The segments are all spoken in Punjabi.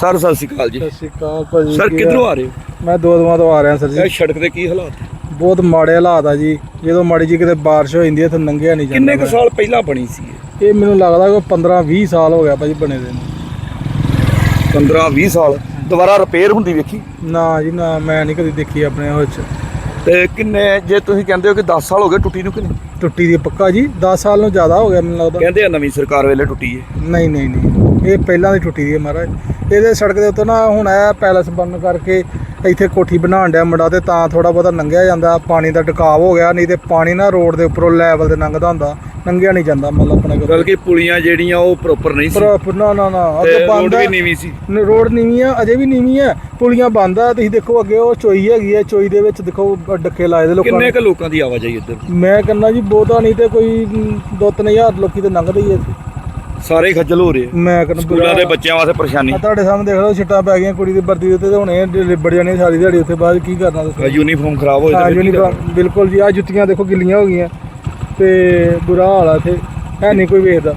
ਸਰ ਸਤਿ ਸ਼੍ਰੀ ਅਕਾਲ ਜੀ। ਸਤਿ ਸ਼੍ਰੀ ਅਕਾਲ ਭਾਜੀ ਸਰ ਕਿੱਧਰੋਂ? ਆ ਰਹੇ ਹੋ? ਮੈਂ ਦੋ ਦਿਨਾਂ ਤੋਂ ਆ ਰਿਹਾ ਸਰ ਜੀ। ਇਹ ਸੜਕ ਦੇ ਕੀ ਹਾਲਾਤ? ਬਹੁਤ ਮਾੜੇ ਹਾਲਾਤ ਆ ਜੀ। ਜਦੋਂ ਮਾੜੀ ਜੀ ਕਿਤੇ ਬਾਰਿਸ਼ ਹੋ ਜਾਂਦੀ ਹੈ ਤਾਂ ਲੰਘਿਆ ਨਹੀਂ ਜਾਂਦਾ ਕਿੰਨੇ ਕੁ ਸਾਲ ਪਹਿਲਾਂ ਬਣੀ ਸੀ ਇਹ? ਇਹ ਮੈਨੂੰ ਲੱਗਦਾ ਕਿ 15 20 ਸਾਲ ਹੋ ਗਿਆ ਭਾਜੀ ਬਣੇ ਦੇ ਨੂੰ। 15 20 ਸਾਲ। ਦੁਬਾਰਾ ਰਿਪੇਅਰ ਹੁੰਦੀ ਵੇਖੀ? ਨਾ ਜੀ ਨਾ ਮੈਂ ਨਹੀਂ ਕਦੀ ਦੇਖੀ ਆਪਣੇ ਉਹ ਚ। ਤੇ ਕਿੰਨੇ ਜੇ ਤੁਸੀਂ ਕਹਿੰਦੇ ਹੋ ਕਿ 10 ਸਾਲ ਹੋ ਗਏ ਟੁੱਟੀ ਨੂੰ ਕਿ ਨਹੀਂ? ਟੁੱਟੀ ਦੀ ਪੱਕਾ ਜੀ 10 ਸਾਲ ਨੂੰ ਜ਼ਿਆਦਾ ਹੋ ਗਿਆ ਮੈਨੂੰ ਲੱਗਦਾ। ਕਹਿੰਦੇ ਆ ਨਵੀਂ ਸਰਕਾਰ ਵੇਲੇ ਟੁੱਟੀ ਹੈ ਨਹੀਂ ਨਹੀਂ ਨਹੀਂ। ਇਹ ਪਹਿਲਾਂ ਦੀ ਟੁੱਟੀ ਦੀ ਹੈ ਮਹਾਰਾਜ। ਇਹਦੇ ਸੜਕ ਦੇ ਉੱਤੇ ਨਾ ਹੁਣ ਇਹ ਪੈਲਸ ਬਣਨ ਕਰਕੇ ਇੱਥੇ ਕੋਠੀ ਬਣਾਉਣ ਡਿਆ ਮੁੰਡਾ ਤੇ ਤਾਂ ਥੋੜਾ ਬਹੁਤਾ ਲੰਘਿਆ ਜਾਂਦਾ ਪਾਣੀ ਦਾ ਟਿਕਾਵ ਹੋ ਗਿਆ ਨਹੀਂ ਤੇ ਪਾਣੀ ਨਾ ਰੋਡ ਦੇ ਉੱਪਰੋਂ ਲੈਵਲ ਤੇ ਲੰਘਦਾ ਹੁੰਦਾ ਲੰਘਿਆ ਨਹੀਂ ਜਾਂਦਾ ਮਤਲਬ ਆਪਣੇ ਕੋਲ। ਬਲਕਿ ਪੁਲੀਆਂ ਜਿਹੜੀਆਂ ਉਹ ਪ੍ਰੋਪਰ ਨਹੀਂ ਸੀ। ਪਰ ਨਾ ਨਾ ਨਾ ਅੱਗੇ ਬੰਦ ਵੀ ਹੈ। ਨੀਵੀਂ ਸੀ। ਰੋਡ ਨੀਵੀਂ ਆ ਅਜੇ ਵੀ ਨੀਵੀਂ ਆ ਪੁਲੀਆਂ ਬੰਦ ਆ ਤੁਸੀਂ ਦੇਖੋ ਅੱਗੇ ਉਹ ਚੋਈ ਹੈਗੀ ਆ ਚੋਈ ਦੇ ਵਿੱਚ ਦੇਖੋ ਡੱਕੇ ਲਾਏ ਦੇ ਲੋਕਾਂ ਕਿੰਨੇ ਕੁ ਲੋਕਾਂ ਦੀ ਆਵਾਜਾਈ ਇੱਧਰ? ਮੈਂ ਕਹਿੰਦਾ ਜੀ ਬਹੁਤਾ ਨਹੀਂ ਤੇ ਕੋਈ 2-3000 ਲੋਕੀ ਤੇ ਲੰਘਦੇ ਹੀ ਆ ਸਾਰੇ ਖੱਜਲ ਹੋ ਰਹੇ ਆ। ਮੈਂ ਕਹਿੰਦਾ ਸਕੂਲਾਂ ਦੇ ਬੱਚਿਆਂ ਵਾਸਤੇ ਪਰੇਸ਼ਾਨੀ। ਆ ਤੁਹਾਡੇ ਸਾਹਮਣੇ ਦੇਖ ਲਓ ਛਿੱਟਾਂ ਪੈ ਗਈਆਂ ਕੁੜੀ ਦੀ ਵਰਦੀ ਦੇ ਉੱਤੇ ਤੇ ਹੁਣ ਇਹ ਲਿਬੜ ਜਾਣੀ ਸਾਰੀ ਦਿਹਾੜੀ ਉੱਥੇ ਬਾਅਦ ਕੀ ਕਰਨਾ ਤੁਸੀਂ? ਯੂਨੀਫਾਰਮ ਖਰਾਬ ਹੋ ਜਾਂਦੀ ਯੂਨੀਫਾਰਮ ਬਿਲਕੁਲ ਜੀ ਆ ਜੁੱਤੀਆਂ ਦੇਖੋ ਗਿੱਲੀਆਂ ਹੋ ਗਈਆਂ ਤੇ ਬੁਰਾ ਹਾਲ ਆ ਇੱਥੇ। ਹੈ ਨਹੀਂ ਕੋਈ ਵੇਖਦਾ।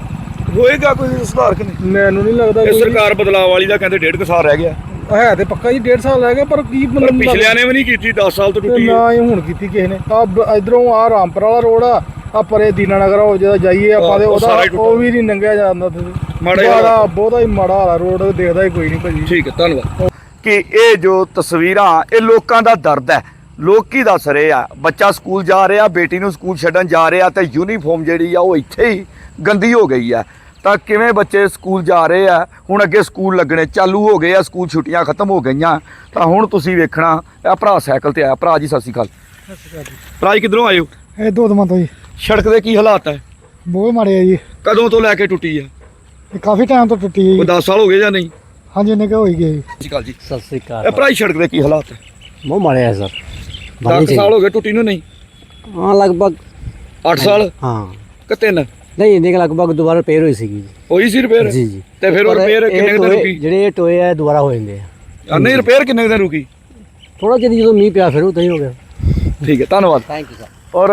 ਹੋਏਗਾ ਕੋਈ ਸੁਧਾਰ ਕਿ ਨਹੀਂ? ਮੈਨੂੰ ਨਹੀਂ ਲੱਗਦਾ ਇਹ ਕੋਈ ਸਰਕਾਰ ਬਦਲਾਅ ਵਾਲੀ ਦਾ ਕਹਿੰਦੇ ਡੇਢ ਕੁ ਸਾਲ ਰਹਿ ਗਿਆ। ਹੈ ਤੇ ਪੱਕਾ ਜੀ 1.5 ਸਾਲ ਰਹਿ ਗਏ ਪਰ ਕੀ ਪਰ ਮਤਲਬ ਪਿਛਲਿਆਂ ਨੇ ਵੀ ਨਹੀਂ ਕੀਤੀ 10 ਸਾਲ ਤੋਂ ਤੇ ਟੁੱਟੀ ਹੈ ਨਾ ਇਹ ਹੁਣ ਕੀਤੀ ਕਿਸੇ ਨੇ। ਆ ਇਧਰੋਂ ਆ ਰਾਮਪੁਰ ਵਾਲਾ ਰੋਡ ਆ। ਆ ਪਰੇ ਦੀਨਾਨਗਰ ਹੋ ਜਿਹੜਾ ਜਾਈਏ ਆਪਾਂ ਤੇ ਉਹ ਉਹਦਾ ਸਾਰਾ ਹੀ ਟੁੱਟਾ। ਉਹ ਵੀ ਨਹੀਂ ਲੰਘਿਆ ਜਾਂਦਾ ਤੇ ਮਾੜਾ ਹੀ ਹਾਲ ਬੜਾ ਬਹੁਤਾ ਹੀ ਮਾੜਾ ਹਾਲ ਆ ਰੋਡ ਦੇਖਦਾ ਹੀ ਕੋਈ ਨਹੀਂ ਭਾਜੀ। ਠੀਕ ਹੈ ਧੰਨਵਾਦ। ਕਿ ਇਹ ਜੋ ਤਸਵੀਰਾਂ ਇਹ ਲੋਕਾਂ ਦਾ ਦਰਦ ਹੈ। ਲੋਕੀ ਦੱਸ ਰਹੇ ਆ ਬੱਚਾ ਸਕੂਲ ਜਾ ਰਿਹਾ ਬੇਟੀ ਨੂੰ ਸਕੂਲ ਛੱਡਣ ਜਾ ਰਿਹਾ ਤੇ ਯੂਨੀਫਾਰਮ ਜਿਹੜੀ ਆ ਉਹ ਇੱਥੇ ਹੀ ਗੰਦੀ ਹੋ ਗਈ ਆ। ਤਾਂ ਕਿਵੇਂ ਬੱਚੇ ਸਕੂਲ ਜਾ ਰਹੇ ਆ? ਹੁਣ ਅੱਗੇ ਸਕੂਲ ਲੱਗਣੇ ਚਾਲੂ ਹੋ ਗਏ ਆ ਸਕੂਲ ਛੁੱਟੀਆਂ ਖਤਮ ਹੋ ਗਈਆਂ। ਤਾਂ ਹੁਣ ਤੁਸੀਂ ਵੇਖਣਾ ਇਹ ਭਰਾ ਸਾਈਕਲ ਤੇ ਆਇਆ। ਭਰਾ ਜੀ ਸਤਿ ਸ਼੍ਰੀ ਅਕਾਲ। ਭਰਾ ਜੀ ਕਿੱਧਰੋਂ ਆਏ ਹੋ? ਇਹ ਦੋ ਦਮਾਂ ਤੋਂ ਜੀ। ਸੜਕ ਦੇ ਕੀ ਹਾਲਾਤ ਹੈ ਬਹੁਤ ਮਾੜੇ ਆ ਜੀ। ਕਦੋਂ ਤੋਂ ਲੈ ਕੇ ਟੁੱਟੀ ਆ? ਇਹ ਕਾਫੀ ਟਾਈਮ ਤੋਂ ਟੁੱਟੀ ਕੋਈ 10 ਸਾਲ ਹੋ ਗਏ ਜਾਂ ਨਹੀਂ? ਸਤਿ ਹਾਂਜੀ ਕਿ ਹੋਈ ਗਈ ਸ਼੍ਰੀ ਅਕਾਲ ਜੀ। ਸਤਿ ਸ੍ਰੀ ਇਹ ਅਕਾਲ। ਭਰਾ ਜੀ ਸੜਕ ਦੇ ਕੀ ਹਾਲਾਤ ਹੈ ਬਹੁਤ ਮਾੜੇ ਆ ਸਰ। 10 ਸਾਲ ਹੋ ਗਏ ਟੁੱਟੀ ਨੂੰ ਨਹੀਂ? ਹਾਂ ਲਗਭਗ 8 ਸਾਲ? ਹਾਂ। ਕਿ ਤਿੰਨ? ਨਹੀਂ ਇਹਨੇ ਲਗਭਗ ਦੁਬਾਰਾ ਰਿਪੇਅਰ ਹੋਈ ਸੀਗੀ ਜੀ। ਹੋਈ ਸੀ ਰਿਪੇਅਰ ਜੀ ਜੀ। ਤੇ ਫਿਰ ਉਹ ਪਰ ਰਿਪੇਅਰ ਇਹ ਕਿੰਨੇ ਕੁ ਦਿਨ ਟੋਏ- ਰੁਕੀ? ਜਿਹੜੇ ਇਹ ਟੋਏ ਆ ਦੁਬਾਰਾ ਹੋ ਜਾਂਦੇ ਆ। ਆ ਨਹੀਂ ਰਿਪੇਅਰ ਕਿੰਨੇ ਕੁ ਦਿਨ ਰੁਕੀ? ਥੋੜਾ ਜਿਹਾ ਜਦੋਂ ਮੀਂਹ ਪਿਆ ਫਿਰ ਉਹ ਤਾਂ ਹੀ ਹੋ ਗਿਆ। ਠੀਕ ਹੈ ਧੰਨਵਾਦ। ਥੈਂਕ ਯੂ ਸਰ ਔਰ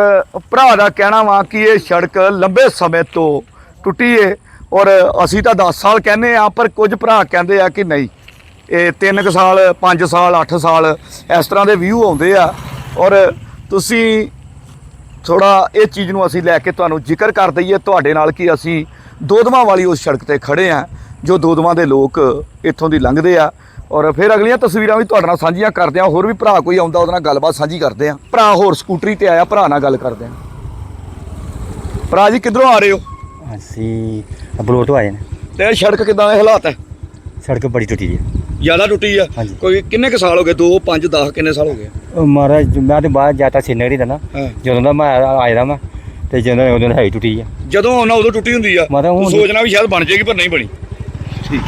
ਭਰਾ ਦਾ ਕਹਿਣਾ ਵਾ ਕਿ ਇਹ ਸੜਕ ਲੰਬੇ ਸਮੇਂ ਤੋਂ ਟੁੱਟੀ ਏ ਔਰ ਅਸੀਂ ਤਾਂ 10 ਸਾਲ ਕਹਿੰਦੇ ਆ, ਪਰ ਕੁਝ ਭਰਾ ਕਹਿੰਦੇ ਆ ਕਿ ਨਹੀਂ। ਇਹ 3 ਕੁ ਸਾਲ 5 ਸਾਲ 8 ਸਾਲ ਇਸ ਤਰ੍ਹਾਂ ਦੇ ਵਿਊ ਆਉਂਦੇ ਆ। ਔਰ ਤੁਸੀਂ ਥੋੜਾ ਇਹ ਚੀਜ਼ ਨੂੰ ਅਸੀਂ ਲੈ ਕੇ ਤੁਹਾਨੂੰ ਜ਼ਿਕਰ ਕਰ ਦਈਏ, ਤੁਹਾਡੇ ਨਾਲ ਕਿ ਅਸੀਂ ਦੋਦਵਾਂ ਵਾਲੀ ਉਸ ਸੜਕ ਤੇ ਖੜੇ ਆ, ਜੋ ਦੋਦਵਾਂ ਦੇ ਲੋਕ ਇੱਥੋਂ ਦੀ ਲੰਘਦੇ ਆ। ਔਰ ਫਿਰ ਅਗਲੀਆਂ ਤਸਵੀਰਾਂ ਵੀ ਤੁਹਾਡੇ ਨਾਲ ਸਾਂਝੀਆਂ ਕਰਦੇ ਆ ਹੋਰ ਵੀ ਭਰਾ ਕੋਈ ਆਉਂਦਾ ਉਹਦੇ ਨਾਲ ਗੱਲਬਾਤ ਸਾਂਝੀ ਕਰਦੇ ਆ ਭਰਾ ਹੋਰ ਸਕੂਟਰੀ ਤੇ ਆਇਆ ਭਰਾ ਨਾਲ ਗੱਲ ਕਰਦੇ ਆ ਭਰਾ ਜੀ ਕਿੱਧਰੋਂ ਆ ਰਹੇ ਹੋ? ਅਸੀਂ ਬਲੋਟੋ ਆਏ ਨੇ। ਤੇ ਸੜਕ ਕਿਦਾਂ ਦੇ ਹਾਲਾਤ ਹੈ? ਸੜਕ ਬੜੀ ਟੁੱਟੀ ਜੀ ਜ਼ਿਆਦਾ ਟੁੱਟੀ ਆ? ਹਾਂਜੀ। ਕੋਈ ਕਿੰਨੇ ਕੁ ਸਾਲ ਹੋ ਗਏ? 2 5 10 ਕਿੰਨੇ ਸਾਲ ਹੋ ਗਏ? ਉਹ ਮਹਾਰਾਜ ਮੈਂ ਤੇ ਬਾਹਰ ਜਾਤਾ ਸੀਨਰੀ ਦਾ ਨਾ। ਹਾਂ। ਜਦੋਂ ਦਾ ਮੈਂ ਆਇਆ ਦਾ ਮੈਂ ਤੇ ਜਦੋਂ ਉਦੋਂ ਹੈ ਟੁੱਟੀ ਆ। ਜਦੋਂ ਆਉਣਾ ਉਦੋਂ ਟੁੱਟੀ ਹੁੰਦੀ ਆ। ਮਤਲਬ ਹੁਣ- ਤੂੰ ਸੋਚਣਾ ਵੀ ਸ਼ਾਇਦ ਬਣ ਜਾਏਗੀ ਪਰ ਨਹੀਂ ਬਣੀ। ਠੀਕ।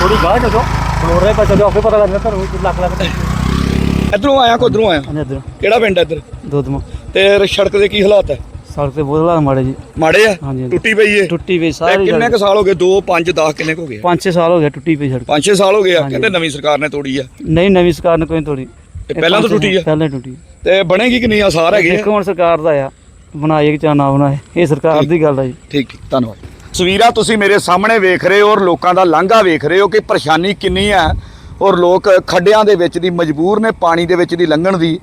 ਥੋੜੀ ਬਾਹਰ ਜਦੋਂ ਬਲੋਟ ਦੇ ਪਾਸੇ ਆਪੇ ਪਤਾ ਲੱਗਦਾ ਤੁਹਾਨੂੰ ਲੱਖ ਲੱਖ ਇਧਰੋਂ ਆਇਆ ਕੋਧਰੋਂ ਆਇਆ? ਅੰਦਰ ਕਿਹੜਾ ਪਿੰਡ ਹੈ ਇੱਧਰ? ਦੋ ਦਮ ਤੇ ਸੜਕ ਦੇ ਕੀ ਹਾਲਾਤ ਹੈ ਸੜਕ ਤੇ ਬਹੁਤ ਹਾਲਾਤ ਮਾੜੇ ਜੀ। ਮਾੜੇ ਆ? ਹਾਂਜੀ, ਹਾਂਜੀ। ਟੁੱਟੀ ਪਈ ਏ? ਟੁੱਟੀ ਪਈ ਤੇ ਸਾਰੀ ਕਿੰਨੇ ਕੁ ਸਾਲ ਹੋ ਗਏ? 2 5 10 ਕਿੰਨੇ ਕੁ ਹੋ ਗਏ? 5-6 ਸਾਲ ਹੋ ਗਏ ਟੁੱਟੀ ਪਈ ਸੜਕ। 5-6 ਸਾਲ ਹੋ ਗਏ ਆ? ਹਾਂਜੀ। ਕਹਿੰਦੇ ਨਵੀਂ ਸਰਕਾਰ ਨੇ ਤੋੜੀ ਆ। ਨਹੀਂ ਨਵੀਂ ਸਰਕਾਰ ਨੇ ਕੋਈ ਤੋੜੀ। ਪਹਿਲਾਂ ਤੋਂ ਟੁੱਟੀ ਆ? ਪਹਿਲਾਂ ਟੁੱਟੀ। ਤੇ ਬਣੇਗੀ ਕਿ ਨਹੀਂ ਆਸਾਰ ਹੈਗੇ ਦੇਖੋ ਹੁਣ ਸਰਕਾਰ ਦਾ ਆ। ਬਣਾਏ ਕਿ ਚਾਹ ਨਾ ਬਣਾਏ। ਇਹ ਸਰਕਾਰ ਦੀ ਗੱਲ ਆ ਜੀ। ਠੀਕ ਠੀਕ। ਧੰਨਵਾਦ। ਤਸਵੀਰਾਂ ਤੁਸੀਂ ਮੇਰੇ ਸਾਹਮਣੇ ਵੇਖ ਰਹੇ ਹੋ ਔਰ ਲੋਕਾਂ ਦਾ ਲਾਂਘਾ ਵੇਖ ਰਹੇ ਹੋ ਕਿ ਪਰੇਸ਼ਾਨੀ ਕਿੰਨੀ ਹੈ ਔਰ ਲੋਕ ਖੱਡਿਆਂ ਦੇ ਵਿੱਚ ਦੀ ਮਜਬੂਰ ਨੇ, ਪਾਣੀ ਦੇ ਵਿੱਚ ਦੀ ਲੰਘਣ ਦੀ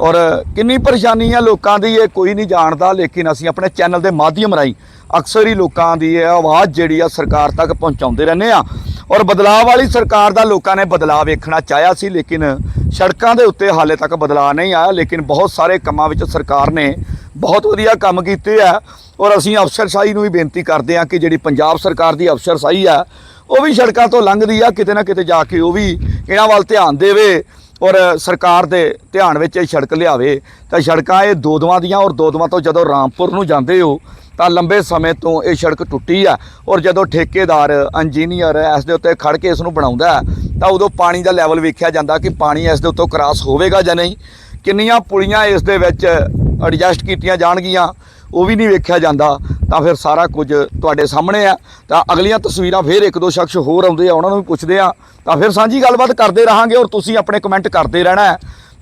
ਔਰ ਕਿੰਨੀ ਪਰੇਸ਼ਾਨੀ ਆ ਲੋਕਾਂ ਦੀ ਇਹ ਕੋਈ ਨਹੀਂ ਜਾਣਦਾ, ਲੇਕਿਨ ਅਸੀਂ ਆਪਣੇ ਚੈਨਲ ਦੇ ਮਾਧਿਅਮ ਰਾਹੀਂ ਅਕਸਰ ਹੀ ਲੋਕਾਂ ਦੀ ਇਹ ਆਵਾਜ਼ ਜਿਹੜੀ ਆ ਸਰਕਾਰ ਤੱਕ ਪਹੁੰਚਾਉਂਦੇ ਰਹਿੰਦੇ ਆ ਔਰ ਬਦਲਾਅ ਵਾਲੀ ਸਰਕਾਰ ਦਾ ਲੋਕਾਂ ਨੇ ਬਦਲਾਅ ਵੇਖਣਾ ਚਾਹਿਆ ਸੀ, ਲੇਕਿਨ ਸੜਕਾਂ ਦੇ ਉੱਤੇ ਹਾਲੇ ਤੱਕ ਬਦਲਾਅ ਨਹੀਂ ਆਇਆ, ਲੇਕਿਨ ਬਹੁਤ ਸਾਰੇ ਕੰਮਾਂ ਵਿੱਚ ਸਰਕਾਰ ਨੇ ਬਹੁਤ ਵਧੀਆ ਕੰਮ ਕੀਤੇ ਆ ਔਰ ਅਸੀਂ ਅਫਸਰਸ਼ਾਹੀ ਨੂੰ ਵੀ ਬੇਨਤੀ ਕਰਦੇ ਹਾਂ ਕਿ ਜਿਹੜੀ ਪੰਜਾਬ ਸਰਕਾਰ ਦੀ ਅਫਸਰਸ਼ਾਹੀ ਆ, ਉਹ ਵੀ ਸੜਕਾਂ ਤੋਂ ਲੰਘਦੀ ਆ, ਕਿਤੇ ਨਾ ਕਿਤੇ ਜਾ ਕੇ ਉਹ ਵੀ ਇਹਨਾਂ ਵੱਲ ਧਿਆਨ ਦੇਵੇ ਔਰ ਸਰਕਾਰ ਦੇ ਧਿਆਨ ਵਿੱਚ ਇਹ ਸੜਕ ਲਿਆਵੇ। ਤਾਂ ਸੜਕਾਂ ਇਹ ਦੋਦਵਾਂ ਦੀਆਂ ਔਰ ਦੋਦਵਾਂ ਤੋਂ ਜਦੋਂ ਰਾਮਪੁਰ ਨੂੰ ਜਾਂਦੇ ਹੋ, ਤਾਂ ਲੰਬੇ ਸਮੇਂ ਤੋਂ ਇਹ ਸੜਕ ਟੁੱਟੀ ਆ ਔਰ ਜਦੋਂ ਠੇਕੇਦਾਰ, ਇੰਜੀਨੀਅਰ ਇਸ ਦੇ ਉੱਤੇ ਖੜ ਕੇ ਇਸ ਨੂੰ ਬਣਾਉਂਦਾ ਤਾਂ ਉਦੋਂ ਪਾਣੀ ਦਾ ਲੈਵਲ ਵੇਖਿਆ ਜਾਂਦਾ ਕਿ ਪਾਣੀ ਇਸ ਦੇ ਉੱਤੋਂ ਕ੍ਰਾਸ ਹੋਵੇਗਾ ਜਾਂ ਨਹੀਂ। ਕਿੰਨੀਆਂ ਪੁਲੀਆਂ ਇਸ ਦੇ ਵਿੱਚ ਐਡਜਸਟ ਕੀਤੀਆਂ ਜਾਣਗੀਆਂ। ਉਹ ਵੀ ਨਹੀਂ ਵੇਖਿਆ ਜਾਂਦਾ, ਤਾਂ ਫਿਰ ਸਾਰਾ ਕੁਝ ਤੁਹਾਡੇ ਸਾਹਮਣੇ ਆ। ਤਾਂ ਅਗਲੀਆਂ ਤਸਵੀਰਾਂ ਫਿਰ ਇੱਕ ਦੋ ਸ਼ਖਸ ਹੋਰ ਆਉਂਦੇ ਆ, ਉਹਨਾਂ ਨੂੰ ਵੀ ਪੁੱਛਦੇ ਆ। ਤਾਂ ਫਿਰ ਸਾਂਝੀ ਗੱਲਬਾਤ ਕਰਦੇ ਰਹਾਂਗੇ ਔਰ ਤੁਸੀਂ ਆਪਣੇ ਕਮੈਂਟ ਕਰਦੇ ਰਹਿਣਾ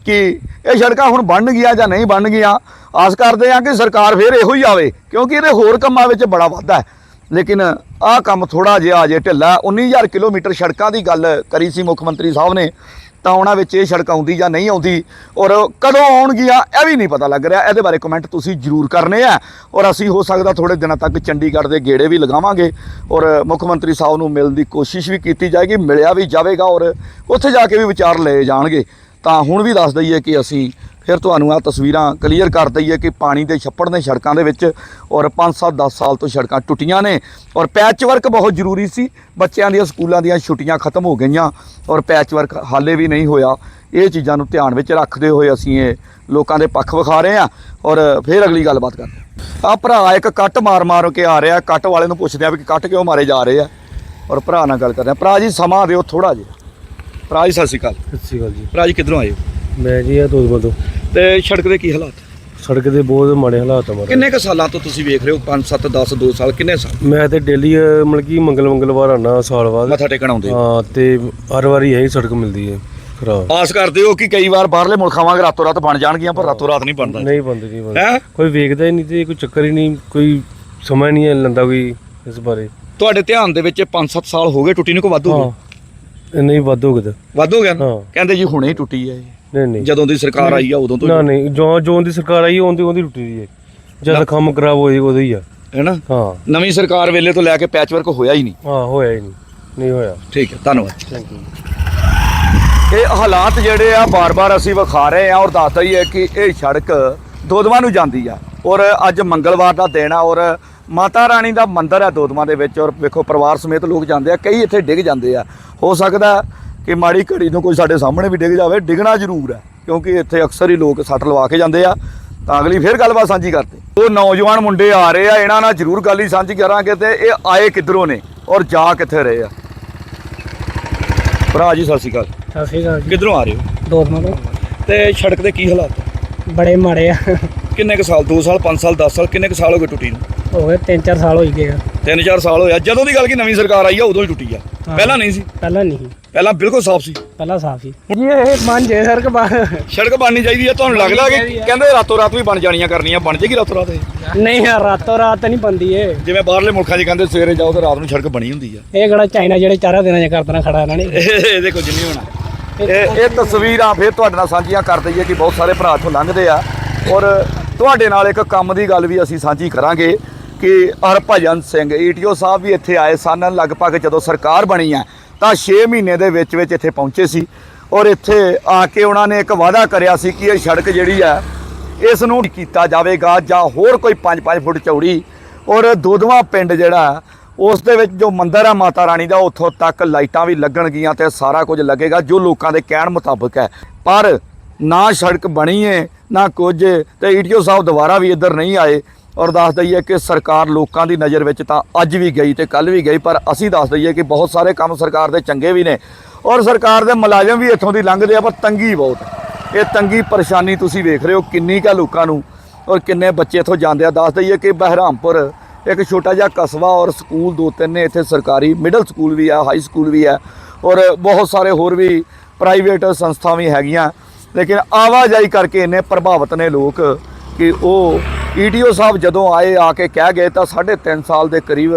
ਕਿ ਇਹ ਸੜਕਾਂ ਹੁਣ ਬਣ ਗਈਆਂ ਜਾਂ ਨਹੀਂ ਬਣ ਗਈਆਂ। ਆਸ ਕਰਦੇ ਆ ਕਿ ਸਰਕਾਰ ਫਿਰ ਇਹੋ ਹੀ ਆਵੇ, ਕਿਉਂਕਿ ਇਹਦੇ ਹੋਰ ਕੰਮਾਂ ਵਿੱਚ ਬੜਾ ਵਾਧਾ ਹੈ। ਲੇਕਿਨ ਆਹ ਕੰਮ ਥੋੜਾ ਜਿਹਾ ਅਜੇ ਢਿੱਲਾ 19000 ਕਿਲੋਮੀਟਰ ਸੜਕਾਂ ਦੀ ਗੱਲ ਕਰੀ ਸੀ ਮੁੱਖ ਮੰਤਰੀ ਸਾਹਿਬ ਨੇ। ਤਾਂ ਉਹਨਾਂ ਵਿੱਚ ਇਹ ਸੜਕ ਆਉਂਦੀ ਜਾਂ ਨਹੀਂ ਆਉਂਦੀ ਔਰ ਕਦੋਂ ਆਉਣਗੀਆਂ ਇਹ ਵੀ ਨਹੀਂ ਪਤਾ ਲੱਗ ਰਿਹਾ। ਇਹਦੇ ਬਾਰੇ ਕਮੈਂਟ ਤੁਸੀਂ ਜਰੂਰ ਕਰਨੇ ਆ। ਔਰ ਅਸੀਂ ਹੋ ਸਕਦਾ ਥੋੜੇ ਦਿਨਾਂ ਤੱਕ ਚੰਡੀਗੜ੍ਹ ਦੇ ਗੇੜੇ ਵੀ ਲਗਾਵਾਂਗੇ। ਔਰ ਮੁੱਖ ਮੰਤਰੀ ਸਾਹਿਬ ਨੂੰ ਮਿਲਣ ਦੀ ਕੋਸ਼ਿਸ਼ ਵੀ ਕੀਤੀ ਜਾਏਗੀ, ਮਿਲਿਆ ਵੀ ਜਾਵੇਗਾ ਔਰ ਉੱਥੇ ਜਾ ਕੇ ਵੀ ਵਿਚਾਰ ਲਏ ਜਾਣਗੇ। ਤਾਂ ਹੁਣ ਵੀ ਦੱਸ ਦਈਏ ਕਿ ਅਸੀਂ ਫਿਰ ਤੁਹਾਨੂੰ ਆ ਤਸਵੀਰਾਂ ਕਲੀਅਰ ਕਰ ਦਈਏ ਕਿ ਪਾਣੀ ਦੇ ਛੱਪੜ ਨੇ ਸੜਕਾਂ ਦੇ ਵਿੱਚ ਔਰ 5-7 10 ਸਾਲ ਤੋਂ ਸੜਕਾਂ ਟੁੱਟੀਆਂ ਨੇ ਔਰ ਪੈਚ ਵਰਕ ਬਹੁਤ ਜ਼ਰੂਰੀ ਸੀ। ਬੱਚਿਆਂ ਦੀਆਂ ਸਕੂਲਾਂ ਦੀਆਂ ਛੁੱਟੀਆਂ ਖਤਮ ਹੋ ਗਈਆਂ ਔਰ ਪੈਚ ਵਰਕ ਹਾਲੇ ਵੀ ਨਹੀਂ ਹੋਇਆ। ਇਹ ਚੀਜ਼ਾਂ ਨੂੰ ਧਿਆਨ ਵਿੱਚ ਰੱਖਦੇ ਹੋਏ ਅਸੀਂ ਇਹ ਲੋਕਾਂ ਦੇ ਪੱਖ ਵਿਖਾ ਰਹੇ ਹਾਂ ਔਰ ਫਿਰ ਅਗਲੀ ਗੱਲਬਾਤ ਕਰਦੇ ਆ ਭਰਾ ਇੱਕ ਕੱਟ ਮਾਰ ਮਾਰ ਕੇ ਆ ਰਿਹਾ ਕੱਟ ਵਾਲੇ ਨੂੰ ਪੁੱਛਦੇ ਆ ਵੀ ਕੱਟ ਕਿਉਂ ਮਾਰੇ ਜਾ ਰਹੇ ਆ। ਔਰ ਭਰਾ ਨਾਲ ਗੱਲ ਕਰਦੇ ਆ ਭਰਾ ਜੀ ਸਮਾਂ ਦਿਓ ਥੋੜਾ ਜਿਹਾ। ਭਰਾ ਜੀ ਸਤਿ ਸ਼੍ਰੀ ਅਕਾਲ। ਸਤਿ ਸ਼੍ਰੀ ਅਕਾਲ ਜੀ। ਭਰਾ ਜੀ ਕਿੱਧਰੋਂ ਆਏ ਹੋ? ਮੈਂ ਜੀ ਇਹ ਦੋਦਮਾ ਤੋਂ। ਤੇ ਸੜਕ ਦੇ ਕੀ ਹਾਲਾਤ? ਸੜਕ ਦੇ ਬਹੁਤ ਮਾੜੇ ਹਾਲਾਤ ਆ ਮਾਰੇ ਕਿੰਨੇ ਕ ਸਾਲਾਂ ਤੋਂ ਤੁਸੀਂ ਵੇਖ ਰਹੇ ਹੋ? 5 7 10 2 ਸਾਲ ਕਿੰਨੇ ਸਾਲ? ਮੈਂ ਤੇ ਡੇਲੀ ਮਤਲਬ ਕਿ ਮੰਗਲ ਮੰਗਲਵਾਰ ਆਣਾ ਸਾਲ ਬਾਅਦ। ਮੱਥਾ ਟੇਕਣ ਆਉਂਦੇ ਹੋ? ਤੇ ਹਰ ਵਾਰੀ ਇਹੀ ਸੜਕ ਮਿਲਦੀ ਹੈ ਖਰਾਬ। ਆਸ ਕਰਦੇ ਹੋ ਕਿ ਕਈ ਵਾਰ ਬਾਹਰਲੇ ਮੁਲਕਾਂ ਵਾਂਗ ਰਾਤੋਂ ਰਾਤ ਬਣ ਜਾਣਗੀਆਂ ਪਰ ਰਾਤੋਂ ਰਾਤ ਨਹੀਂ ਬਣਦਾ। ਨਹੀਂ ਬੰਦੇ ਨਹੀਂ ਬੰਦੇ ਹੈ? ਕੋਈ ਵੇਖਦਾ ਹੀ ਨਹੀਂ ਤੇ ਕੋਈ ਚੱਕਰ ਹੀ ਨਹੀਂ ਕੋਈ ਸਮਾਂ ਨਹੀਂ ਲੈਂਦਾ ਕੋਈ ਇਸ ਬਾਰੇ। ਤੁਹਾਡੇ ਧਿਆਨ ਦੇ ਵਿੱਚ 5-7 ਸਾਲ ਹੋ ਗਏ ਟੁੱਟੀ ਨੂੰ ਕੋ ਵੱਧ ਨਹੀਂ ਵੱਧ ਹੋ ਗਿਆ ਵੱਧ ਗਿਆ। ਕਹਿੰਦੇ ਜੀ ਹੁਣੇ ਹੀ ਟੁੱਟੀ ਹੈ। ਨਹੀਂ ਨਹੀਂ। ਜਦੋਂ ਦੀ ਸਰਕਾਰ ਆਈ ਆ ਉਦੋਂ ਤੋਂ ਨਾ ਨਹੀਂ ਜੋ ਜੋ ਦੀ ਸਰਕਾਰ ਆਈ ਉਹਦੀ ਉਹਦੀ ਟੁੱਟੀ ਦੀ ਹੈ। ਜਦ ਕੰਮ ਖਰਾਬ ਹੋਈ ਉਦੋਂ ਹੀ ਆ। ਹੈ ਨਾ ਹਾਂ। ਨਵੀਂ ਸਰਕਾਰ ਵੇਲੇ ਤੋਂ ਲੈ ਕੇ ਪੈਚ ਵਰਕ ਹੋਇਆ ਹੀ ਨਹੀਂ। ਹਾਂ ਹੋਇਆ ਹੀ ਨਹੀਂ। ਨਹੀਂ ਹੋਇਆ। ਠੀਕ ਹੈ ਧੰਨਵਾਦ। ਥੈਂਕ ਯੂ ਇਹ ਹਾਲਾਤ ਜਿਹੜੇ ਆ ਬਾਰ-ਬਾਰ ਅਸੀਂ ਵਿਖਾ ਰਹੇ ਆ ਔਰ ਦੱਸਦਾ ਹੀ ਹੈ ਕਿ ਇਹ ਸੜਕ ਦੋਦਵਾ ਨੂੰ ਜਾਂਦੀ ਆ। ਔਰ ਅੱਜ ਮੰਗਲਵਾਰ ਦਾ ਦਿਨ ਆ ਔਰ ਮਾਤਾ ਰਾਣੀ ਦਾ ਮੰਦਿਰ ਹੈ ਦੋਦਵਾ ਦੇ ਵਿੱਚ। ਔਰ ਵੇਖੋ ਪਰਿਵਾਰ ਸਮੇਤ ਲੋਕ ਜਾਂਦੇ ਆ ਕਈ ਇੱਥੇ ਡਿੱਗ ਜਾਂਦੇ ਆ। ਹੋ ਸਕਦਾ ਕਿ ਮਾੜੀ ਘੜੀ ਨੂੰ ਕੋਈ ਸਾਡੇ ਸਾਹਮਣੇ ਵੀ ਡਿੱਗ ਜਾਵੇ ਡਿੱਗਣਾ ਜ਼ਰੂਰ ਹੈ ਕਿਉਂਕਿ ਇੱਥੇ ਅਕਸਰ ਹੀ ਲੋਕ ਸੱਟ ਲਵਾ ਕੇ ਜਾਂਦੇ ਆ। ਤਾਂ ਅਗਲੀ ਫੇਰ ਗੱਲਬਾਤ ਸਾਂਝੀ ਕਰਦੇ। ਉਹ ਨੌਜਵਾਨ ਮੁੰਡੇ ਆ ਰਹੇ ਆ ਇਹਨਾਂ ਨਾਲ ਜ਼ਰੂਰ ਗੱਲ ਹੀ ਸਾਂਝੀ ਕਰਾਂਗੇ ਤੇ ਇਹ ਆਏ ਕਿੱਧਰੋਂ ਨੇ ਔਰ ਜਾ ਕਿੱਥੇ ਰਹੇ ਆ। ਭਰਾ ਜੀ ਸਤਿ ਸ਼੍ਰੀ ਅਕਾਲ। ਸਤਿ ਸ਼੍ਰੀ ਅਕਾਲ ਜੀ। ਕਿੱਧਰੋਂ ਆ ਰਹੇ ਹੋ? ਦੋਸਤਾਂ ਤੋਂ ਤੇ ਸੜਕ ਦੇ ਕੀ ਹਾਲਾਤ? ਬੜੇ ਮਾੜੇ ਆ। ਕਿੰਨੇ ਕ ਸਾਲ 2 ਸਾਲ 5 ਸਾਲ 10 ਸਾਲ ਕਿੰਨੇ ਕ ਸਾਲ ਹੋ ਗਏ ਟੁੱਟੀ ਨੂੰ? ਹੋ ਗਏ 3-4 ਸਾਲ ਹੋਈ ਗਏ ਆ। 3-4 ਸਾਲ ਹੋਇਆ ਜਦੋਂ ਦੀ ਗੱਲ ਕੀ ਨਵੀਂ ਸਰਕਾਰ ਆਈ ਆ ਉਦੋਂ ਹੀ ਟੁੱਟੀ ਆ। ਹਾਂ। ਪਹਿਲਾਂ ਨਹੀਂ ਸੀ। ਪਹਿਲਾਂ ਨਹੀਂ ਪਹਿਲਾਂ ਬਿਲਕੁਲ ਸਾਫ਼ ਸੀ। ਪਹਿਲਾਂ ਸਾਫ਼ ਸੀ। ਜੀ ਇਹ ਮਨ ਜੇ ਸੜਕ ਬਣ। ਸੜਕ ਬਣਨੀ ਚਾਹੀਦੀ ਆ ਤੁਹਾਨੂੰ ਲੱਗਦਾ ਕਿ। ਕਹਿੰਦੇ ਰਾਤੋਂ ਰਾਤ ਵੀ ਬਣ ਜਾਣੀਆਂ ਕਰਨੀਆਂ ਬਣ ਜੇਗੀ ਰਾਤੋਂ ਰਾਤ ਇਹ? ਨਹੀਂ ਯਾਰ ਰਾਤੋਂ ਰਾਤ ਨਹੀਂ ਬੰਦੀ ਇਹ। ਜਿਵੇਂ ਬਾਹਰਲੇ ਮੁਲਕਾਂ 'ਚ ਕਹਿੰਦੇ ਸਵੇਰੇ ਜਾਓ ਤੇ ਰਾਤ ਨੂੰ ਸੜਕ ਬਣੀ ਹੁੰਦੀ ਆ। ਇਹ ਕਿਹੜਾ ਚਾਈਨਾ ਜਿਹੜੇ ਚਾਰਾਂ ਦਿਨਾਂ ਚ ਕਰਦਣਾ ਖੜਾ ਇਹਨਾਂ ਨੇ। ਇਹ- ਇਹਦੇ ਕੁਝ ਨਹੀਂ ਹੋਣਾ ਇਹ ਇਹ ਤਸਵੀਰਾਂ ਫਿਰ ਤੁਹਾਡੇ ਨਾਲ ਸਾਂਝੀਆਂ ਕਰ ਦਈਏ ਕਿ ਬਹੁਤ ਸਾਰੇ ਭਰਾ ਇੱਥੋਂ ਲੰਘਦੇ ਆ। ਔਰ ਤੁਹਾਡੇ ਨਾਲ ਇੱਕ ਕੰਮ ਦੀ ਗੱਲ ਵੀ ਅਸੀਂ ਸਾਂਝੀ ਕਰਾਂਗੇ। ਕਿ ਹਰਭਜਨ ਸਿੰਘ ਈਟੀਓ ਸਾਹਿਬ ਵੀ ਇੱਥੇ ਆਏ ਸਨ, ਲਗਭਗ ਜਦੋਂ ਸਰਕਾਰ ਬਣੀ ਹੈ, ਤਾਂ 6 ਮਹੀਨੇ ਦੇ ਵਿੱਚ ਵਿੱਚ ਇੱਥੇ ਪਹੁੰਚੇ ਸੀ ਔਰ ਇੱਥੇ ਆ ਕੇ ਉਹਨਾਂ ਨੇ ਇੱਕ ਵਾਅਦਾ ਕਰਿਆ ਸੀ ਕਿ ਇਹ ਸੜਕ ਜਿਹੜੀ ਹੈ ਇਸ ਨੂੰ ਕੀਤਾ ਜਾਵੇਗਾ ਜਾਂ ਹੋਰ ਕੋਈ 5-5 ਫੁੱਟ ਚੌੜੀ ਔਰ ਦੋਦਵਾ ਪਿੰਡ ਜਿਹੜਾ, ਉਸ ਦੇ ਵਿੱਚ ਜੋ ਮੰਦਿਰ ਹੈ ਮਾਤਾ ਰਾਣੀ ਦਾ, ਉੱਥੋਂ ਤੱਕ ਲਾਈਟਾਂ ਵੀ ਲੱਗਣਗੀਆਂ ਤੇ ਸਾਰਾ ਕੁਝ ਲੱਗੇਗਾ, ਜੋ ਲੋਕਾਂ ਦੇ ਕਹਿਣ ਮੁਤਾਬਕ ਹੈ। ਪਰ ਨਾ ਸੜਕ ਬਣੀ ਏ, ਨਾ ਕੁਝ, ਤੇ ਈਟੀਓ ਸਾਹਿਬ ਦੁਬਾਰਾ ਵੀ ਇੱਧਰ ਨਹੀਂ ਆਏ। ਔਰ ਦੱਸ ਦਈਏ ਕਿ ਸਰਕਾਰ ਲੋਕਾਂ ਦੀ ਨਜ਼ਰ ਵਿੱਚ ਤਾਂ ਅੱਜ ਵੀ ਗਈ ਤੇ ਕੱਲ ਵੀ ਗਈ, ਪਰ ਅਸੀਂ ਦੱਸ ਦਈਏ ਕਿ ਬਹੁਤ ਸਾਰੇ ਕੰਮ ਸਰਕਾਰ ਦੇ ਚੰਗੇ ਵੀ ਨੇ ਔਰ ਸਰਕਾਰ ਦੇ ਮੁਲਾਜ਼ਮ ਵੀ ਇੱਥੋਂ ਦੀ ਲੰਘਦੇ ਆ, ਪਰ ਤੰਗੀ ਬਹੁਤ ਇਹ ਤੰਗੀ ਪਰੇਸ਼ਾਨੀ ਤੁਸੀਂ ਵੇਖ ਰਹੇ ਹੋ ਕਿੰਨੀ ਕਾ ਲੋਕਾਂ ਨੂੰ ਔਰ ਕਿੰਨੇ ਬੱਚੇ ਇੱਥੋਂ ਜਾਂਦੇ ਆ। ਦੱਸ ਦਈਏ ਕਿ ਬਹਿਰਾਮਪੁਰ ਇੱਕ ਛੋਟਾ ਜਿਹਾ ਕਸਬਾ ਔਰ ਸਕੂਲ ਦੋ ਤਿੰਨ ਨੇ, ਇੱਥੇ ਸਰਕਾਰੀ ਮਿਡਲ ਸਕੂਲ ਵੀ ਆ, ਹਾਈ ਸਕੂਲ ਵੀ ਆ ਔਰ ਬਹੁਤ ਸਾਰੇ ਹੋਰ ਵੀ ਪ੍ਰਾਈਵੇਟ ਸੰਸਥਾ ਵੀ ਹੈਗੀਆਂ। ਲੇਕਿਨ ਆਵਾਜਾਈ ਕਰਕੇ ਇੰਨੇ ਪ੍ਰਭਾਵਿਤ ਨੇ ਲੋਕ ਕਿ ਉਹ ਈਟੀਓ ਸਾਹਿਬ ਜਦੋਂ ਆਏ, ਆ ਕੇ ਕਹਿ ਗਏ ਤਾਂ 3.5 ਸਾਲ ਦੇ ਕਰੀਬ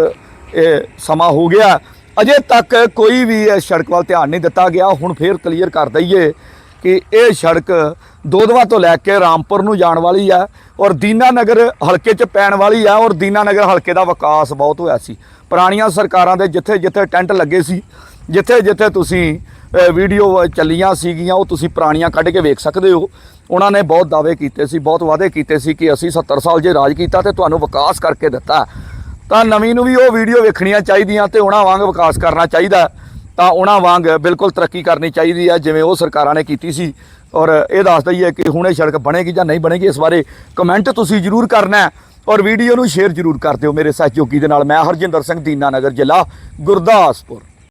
ਇਹ ਸਮਾਂ ਹੋ ਗਿਆ। ਅਜੇ ਤੱਕ ਕੋਈ ਵੀ ਇਸ ਸੜਕ ਵੱਲ ਧਿਆਨ ਨਹੀਂ ਦਿੱਤਾ ਗਿਆ। ਹੁਣ ਫੇਰ ਕਲੀਅਰ ਕਰ ਦਈਏ ਕਿ ਇਹ ਸੜਕ ਦੋਦਵਾ ਤੋਂ ਲੈ ਕੇ ਰਾਮਪੁਰ ਨੂੰ ਜਾਣ ਵਾਲੀ ਆ ਔਰ ਦੀਨਾਨਗਰ ਹਲਕੇ 'ਚ ਪੈਣ ਵਾਲੀ ਆ ਔਰ ਦੀਨਾਨਗਰ ਹਲਕੇ ਦਾ ਵਿਕਾਸ ਬਹੁਤ ਹੋਇਆ ਸੀ। ਪੁਰਾਣੀਆਂ ਸਰਕਾਰਾਂ ਦੇ ਜਿੱਥੇ ਜਿੱਥੇ ਟੈਂਟ ਲੱਗੇ ਸੀ, ਜਿੱਥੇ ਜਿੱਥੇ ਤੁਸੀਂ ਵੀਡੀਓ ਚੱਲੀਆਂ ਸੀਗੀਆਂ, ਉਹ ਤੁਸੀਂ ਪੁਰਾਣੀਆਂ ਕੱਢ ਕੇ ਵੇਖ ਸਕਦੇ ਹੋ। ਉਹਨਾਂ ਨੇ ਬਹੁਤ ਦਾਅਵੇ ਕੀਤੇ ਸੀ, ਬਹੁਤ ਵਾਅਦੇ ਕੀਤੇ ਸੀ ਕਿ ਅਸੀਂ 70 ਸਾਲ ਜੇ ਰਾਜ ਕੀਤਾ ਤੇ ਤੁਹਾਨੂੰ ਵਿਕਾਸ ਕਰਕੇ ਦਿੱਤਾ। ਤਾਂ ਨਵੀਂ ਨੂੰ ਵੀ ਉਹ ਵੀਡੀਓ ਵੇਖਣੀਆਂ ਚਾਹੀਦੀਆਂ ਤੇ ਉਹਨਾਂ ਵਾਂਗ ਵਿਕਾਸ ਕਰਨਾ ਚਾਹੀਦਾ। ਤਾਂ ਉਹਨਾਂ ਵਾਂਗ ਬਿਲਕੁਲ ਤਰੱਕੀ ਕਰਨੀ ਚਾਹੀਦੀ ਹੈ, ਜਿਵੇਂ ਉਹ ਸਰਕਾਰਾਂ ਨੇ ਕੀਤੀ ਸੀ। ਔਰ ਇਹ ਦੱਸ ਦਈਏ ਕਿ ਹੁਣ ਇਹ ਸੜਕ ਬਣੇਗੀ ਜਾਂ ਨਹੀਂ ਬਣੇਗੀ, ਇਸ ਬਾਰੇ ਕਮੈਂਟ ਤੁਸੀਂ ਜ਼ਰੂਰ ਕਰਨਾ ਔਰ ਵੀਡੀਓ ਨੂੰ ਸ਼ੇਅਰ ਜ਼ਰੂਰ ਕਰ ਦਿਓ ਮੇਰੇ ਸਹਿਯੋਗੀ ਦੇ ਨਾਲ। ਮੈਂ ਹਰਜਿੰਦਰ ਸਿੰਘ, ਦੀਨਾ ਨਗਰ ਜ਼ਿਲ੍ਹਾ, ਗੁਰਦਾਸਪੁਰ।